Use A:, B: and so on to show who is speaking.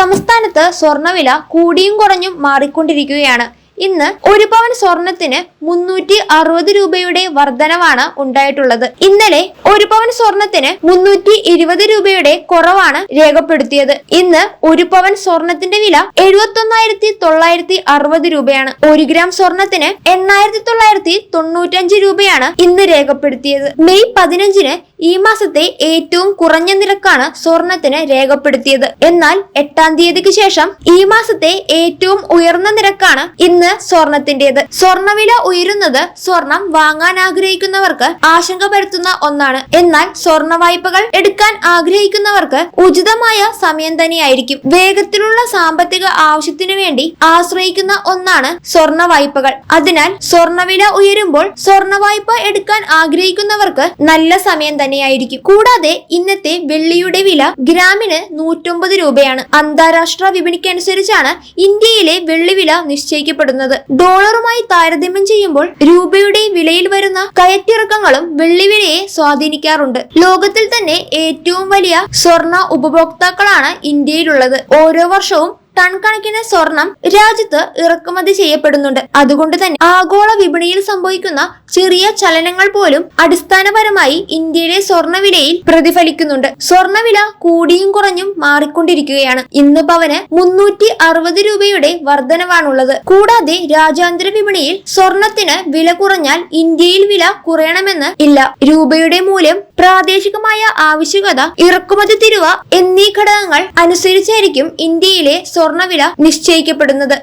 A: സംസ്ഥാനത്ത് സ്വർണവില കൂടിയും കുറഞ്ഞും മാറിക്കൊണ്ടിരിക്കുകയാണ്. ഇന്ന് ഒരു പവൻ സ്വർണത്തിന് മുന്നൂറ്റി അറുപത് രൂപയുടെ വർധനവാണ് ഉണ്ടായിട്ടുള്ളത്. ഇന്നലെ ഒരു പവൻ സ്വർണത്തിന് മുന്നൂറ്റി ഇരുപത് രൂപയുടെ കുറവാണ് രേഖപ്പെടുത്തിയത്. ഇന്ന് ഒരു പവൻ സ്വർണത്തിന്റെ വില എഴുപത്തി ഒന്നായിരത്തി തൊള്ളായിരത്തി അറുപത് രൂപയാണ്. ഒരു ഗ്രാം സ്വർണത്തിന് എണ്ണായിരത്തി തൊള്ളായിരത്തി രൂപയാണ് ഇന്ന് രേഖപ്പെടുത്തിയത്. മെയ് പതിനഞ്ചിന് ഈ മാസത്തെ ഏറ്റവും കുറഞ്ഞ നിരക്കാണ് സ്വർണത്തിന് രേഖപ്പെടുത്തിയത്. എന്നാൽ എട്ടാം തീയതിക്ക് ശേഷം ഈ മാസത്തെ ഏറ്റവും ഉയർന്ന നിരക്കാണ് ഇന്ന് സ്വർണത്തിന്റേത് സ്വർണവില ഉയരുന്നത് സ്വർണം വാങ്ങാൻ ആഗ്രഹിക്കുന്നവർക്ക് ആശങ്ക പരത്തുന്ന ഒന്നാണ്. എന്നാൽ സ്വർണ വായ്പകൾ എടുക്കാൻ ആഗ്രഹിക്കുന്നവർക്ക് ഉചിതമായ സമയം തന്നെയായിരിക്കും. വേഗത്തിലുള്ള സാമ്പത്തിക ആവശ്യത്തിനു വേണ്ടി ആശ്രയിക്കുന്ന ഒന്നാണ് സ്വർണ വായ്പകൾ. അതിനാൽ സ്വർണവില ഉയരുമ്പോൾ സ്വർണ വായ്പ എടുക്കാൻ ആഗ്രഹിക്കുന്നവർക്ക് നല്ല സമയം തന്നെയായിരിക്കും. കൂടാതെ ഇന്നത്തെ വെള്ളിയുടെ വില ഗ്രാമിന് നൂറ്റൊമ്പത് രൂപയാണ്. അന്താരാഷ്ട്ര വിപണിക്കനുസരിച്ചാണ് ഇന്ത്യയിലെ വെള്ളി വില നിശ്ചയിക്കപ്പെടുന്നത്. ഡോളറുമായി താരതമ്യം ചെയ്യുമ്പോൾ രൂപയുടെ വിലയിൽ വരുന്ന കയറ്റിറക്കങ്ങളും വെള്ളിവിലയെ സ്വാധീനിക്കാറുണ്ട്. ലോകത്തിൽ തന്നെ ഏറ്റവും വലിയ സ്വർണ ഉപഭോക്താക്കളാണ് ഇന്ത്യയിലുള്ളത്. ഓരോ വർഷവും ടൺ കണക്കിന് സ്വർണം രാജ്യത്ത് ഇറക്കുമതി ചെയ്യപ്പെടുന്നുണ്ട്. അതുകൊണ്ട് തന്നെ ആഗോള വിപണിയിൽ സംഭവിക്കുന്ന ചെറിയ ചലനങ്ങൾ പോലും അടിസ്ഥാനപരമായി ഇന്ത്യയിലെ സ്വർണവിലയിൽ പ്രതിഫലിക്കുന്നുണ്ട്. സ്വർണവില കൂടിയും കുറഞ്ഞും മാറിക്കൊണ്ടിരിക്കുകയാണ്. ഇന്ന് പവന് മുന്നൂറ്റി അറുപത് രൂപയുടെ വർധനവാണുള്ളത്. കൂടാതെ രാജ്യാന്തര വിപണിയിൽ സ്വർണത്തിന് വില കുറഞ്ഞാൽ ഇന്ത്യയിൽ വില കുറയണമെന്ന് ഇല്ല. രൂപയുടെ മൂല്യം പ്രാദേശികമായ ആവശ്യകത ഇറക്കുമതി തിരുവ എന്നീ ഘടകങ്ങൾ അനുസരിച്ചായിരിക്കും ഇന്ത്യയിലെ സ്വർണവില നിശ്ചയിക്കപ്പെടുന്നത്.